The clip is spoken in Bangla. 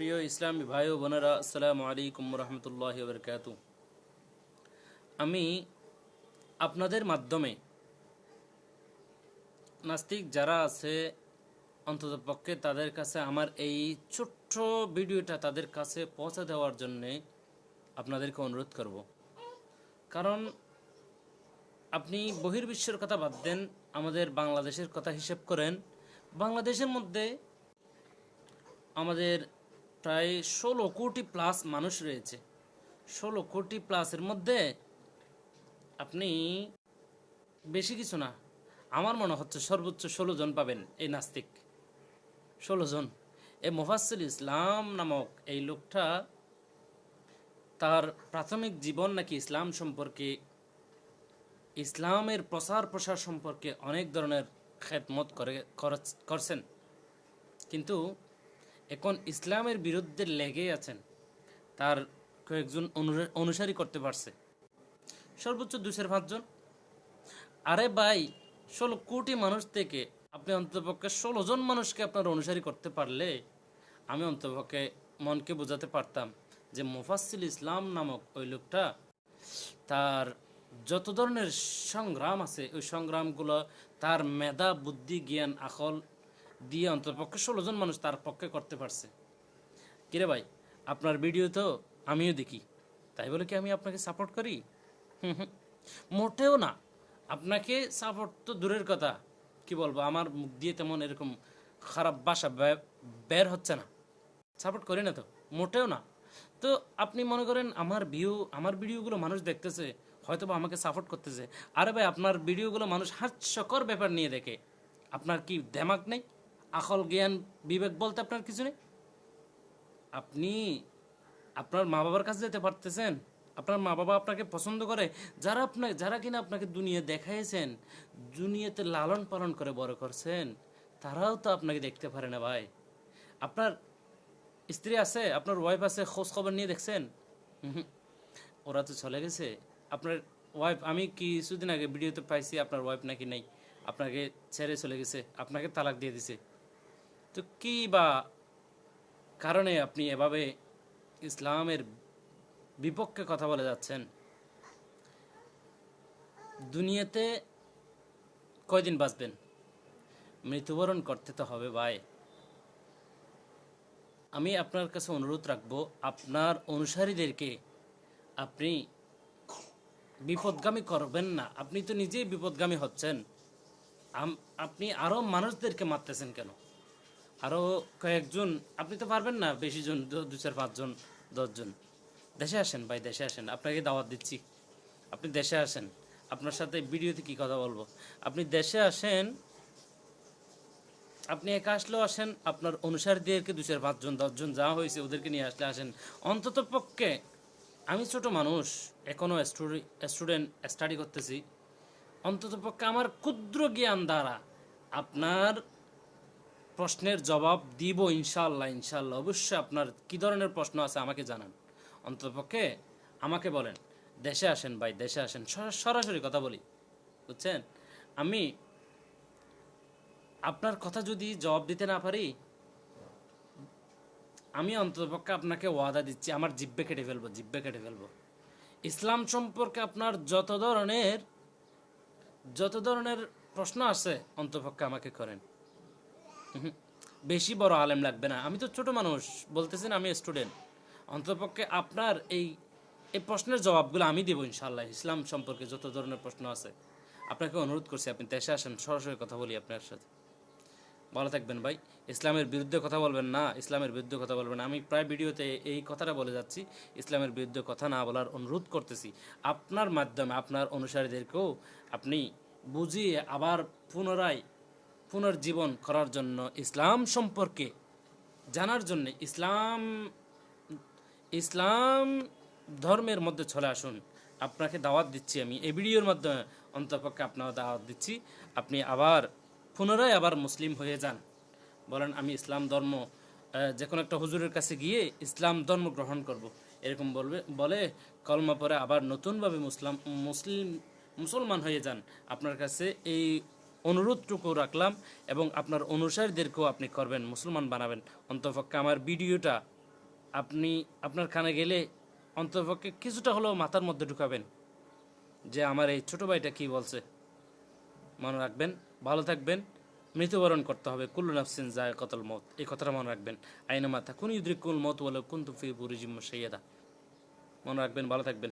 প্রিয় ইসলামী ভাই ও বোনেরা, আসসালামু আলাইকুম রহমতুল্লাহ বরকাত আমি আপনাদের মাধ্যমে নাস্তিক যারা আছে অন্তত পক্ষে তাদের কাছে আমার এই ছোট্ট ভিডিওটা তাদের কাছে পৌঁছে দেওয়ার জন্যে আপনাদেরকে অনুরোধ করব। কারণ আপনি বহির্বিশ্বের কথা বাদ দেন, আমাদের বাংলাদেশের কথা হিসেব করেন। বাংলাদেশের মধ্যে আমাদের প্রায় ষোলো কোটি প্লাস মানুষ রয়েছে। ষোলো কোটি প্লাসের মধ্যে আপনি বেশি কিছু না, আমার মনে হচ্ছে সর্বোচ্চ ষোলো জন পাবেন এই নাস্তিক। ষোলো জন। এই মোফাসিল ইসলাম নামক এই লোকটা তার প্রাথমিক জীবন নাকি ইসলাম সম্পর্কে, ইসলামের প্রসার প্রসার সম্পর্কে অনেক ধরনের খেদমত করে, করছ- করছেন। কিন্তু এখন ইসলামের বিরুদ্ধে লেগে আছেন। তার কয়েকজন অনুসারী করতে পারছে। সর্বোচ্চ দুশের পাঁচজন আরে ভাই, ষোলো কোটি মানুষ থেকে আপনি অন্তপক্ষে ষোলো জন মানুষকে আপনার অনুসারী করতে পারলে আমি অন্তপক্ষে মনকে বোঝাতে পারতাম যে মুফাসিল ইসলাম নামক ওই লোকটা তার যত ধরনের সংগ্রাম আছে, ওই সংগ্রামগুলো তার মেধা, বুদ্ধি, জ্ঞান আকল দিয়ে অন্তপক্ষে ষোলো জন মানুষ তার পক্ষে করতে পারছে। কিরে ভাই, আপনার ভিডিও তো আমিও দেখি। তাই বলে কি আমি আপনাকে সাপোর্ট করি? হুম হুম। মোটেও না। আপনাকে সাপোর্ট তো দূরের কথা। কি বলব, আমার মুখ দিয়ে তেমন এরকম খারাপ বাসা বের হচ্ছে না। সাপোর্ট করি না তো। মোটেও না। তো আপনি মনে করেন আমার ভিউ আমার ভিডিওগুলো মানুষ দেখতেছে হয়তো বা আমাকে সাপোর্ট করতেছে। আরে ভাই, আপনার ভিডিওগুলো মানুষ হাস্যকর ব্যাপার নিয়ে দেখে। আপনার কি দেমাক নেই? আকল জ্ঞান, বিবেক বলতে আপনার কিছু নেই? আপনি আপনার মা বাবার কাছে যেতে পারতেছেন, আপনার মা বাবা আপনাকে পছন্দ করে, যারা আপনাকে যারা কিনা আপনাকে দুনিয়া দেখাইছেন, দুনিয়াতে লালন পালন করে বড় করছেন, তারাও তো আপনাকে দেখতে পারে না ভাই। আপনার স্ত্রী আছে, আপনার ওয়াইফ আছে খোঁজ খবর নিয়ে দেখছেন? ওরা তো চলে গেছে। আপনার ওয়াইফ আমি কিছুদিন আগে ভিডিওতে পাইছি, আপনার ওয়াইফ নাকি নেই। আপনাকে ছেড়ে চলে গেছে, আপনাকে তালাক দিয়ে দিছে। তো কি বা কারণে আপনি এভাবে ইসলামের বিপক্ষে কথা বলে যাচ্ছেন? দুনিয়াতে কয়দিন বাঁচবেন? মৃত্যুবরণ করতে তো হবে ভাই। আমি আপনার কাছে অনুরোধ রাখব, আপনার অনুসারীদেরকে আপনি বিপদগামী করবেন না। আপনি তো নিজেই বিপদগামী হচ্ছেন। আপনি আরও মানুষদেরকে মারতেছেন কেন? আরও কয়েকজন, আপনি তো পারবেন না বেশি জন, দু চার পাঁচজন দশজন দেশে আসেন ভাই, দেশে আসেন। আপনাকে দাওয়াত দিচ্ছি। আপনি দেশে আসেন। আপনার সাথে ভিডিওতে কি কথা বলব? আপনি দেশে আসেন, আপনি একা আসলেও আসেন, আপনার অনুসারীদেরকে দু চার পাঁচজন দশজন যা হয়েছে ওদেরকে নিয়ে আসলে আসেন। অন্তত পক্ষে আমি ছোট মানুষ এখনও স্টুডেন্ট, স্টাডি করতেছি। অন্তত পক্ষে আমার ক্ষুদ্র জ্ঞান দ্বারা আপনার প্রশ্নের জবাব দিব ইনশাল্লাহ ইনশাল্লাহ অবশ্যই আপনার কি ধরনের প্রশ্ন আছে আমাকে জানান। অন্ততপক্ষে আমাকে বলেন। দেশে আসেন ভাই, দেশে আসেন। সরা- সরাসরি কথা বলি, বুঝছেন? আমি আপনার কথা যদি জবাব দিতে না পারি, আমি অন্ততপক্ষে আপনাকে ওয়াদা দিচ্ছি, আমার জিব্বে কেটে ফেলব, জিব্বে কেটে ফেলব। ইসলাম সম্পর্কে আপনার যত ধরনের যত ধরনের প্রশ্ন আছে অন্তপক্ষে আমাকে করেন। বেশি বড় আলেম লাগবে না। আমি তো ছোট মানুষ বলতেছেন আমি স্টুডেন্ট অন্তপক্ষে আপনার এই এই প্রশ্নের জবাবগুলো আমি দেবো ইনশাল্লাহ ইসলাম সম্পর্কে যত ধরনের প্রশ্ন আছে। আপনাকে অনুরোধ করছি, আপনি দেশে আসেন, সরাসরি কথা বলি আপনার সাথে। ভালো থাকবেন ভাই। ইসলামের বিরুদ্ধে কথা বলবেন না, ইসলামের বিরুদ্ধে কথা বলবেন। আমি প্রায় ভিডিওতে এই কথাটা বলে যাচ্ছি, ইসলামের বিরুদ্ধে কথা না বলার অনুরোধ করতেছি। আপনার মাধ্যমে, আপনার অনুসারীদেরকেও আপনি বুঝিয়ে আবার পুনরায় পুনর্জীবন করার জন্য ইসলাম সম্পর্কে জানার জন্য ইসলাম ইসলাম ধর্মের মধ্যে চলে আসুন। আপনাকে দাওয়াত দিচ্ছি আমি। এই ভিডিওর মাধ্যমে অন্তপক্ষে আপনার দাওয়াত দিচ্ছি। আপনি আবার, পুনরায় আবার মুসলিম হয়ে যান। বলেন, আমি ইসলাম ধর্ম যে কোনো একটা হুজুরের কাছে গিয়ে ইসলাম ধর্ম গ্রহণ করব। এরকম বলবে, বলে, কলমা পরে আবার নতুনভাবে মুসলাম, মুসলিম, মুসলমান হয়ে যান। আপনার কাছে এই অনুরোধটুকু রাখলাম এবং আপনার অনুসারীদেরকেও আপনি করবেন, মুসলমান বানাবেন। অন্তপক্ষে আমার ভিডিওটা আপনি আপনার কানে গেলে অন্তপক্ষে কিছুটা হলেও মাথার মধ্যে ঢুকাবেন যে আমার এই ছোটো ভাইটা কি বলছে। মনে রাখবেন, ভালো থাকবেন, মৃত্যুবরণ করতে হবে। কুল্লু নাফসিন যায় কতল মত এই কথাটা মনে রাখবেন। আইনা মাথা কোন ইউদ্রিকুল মত বলে কোন তুফি বুরিজিম সৈয়দা মনে রাখবেন, ভালো থাকবেন।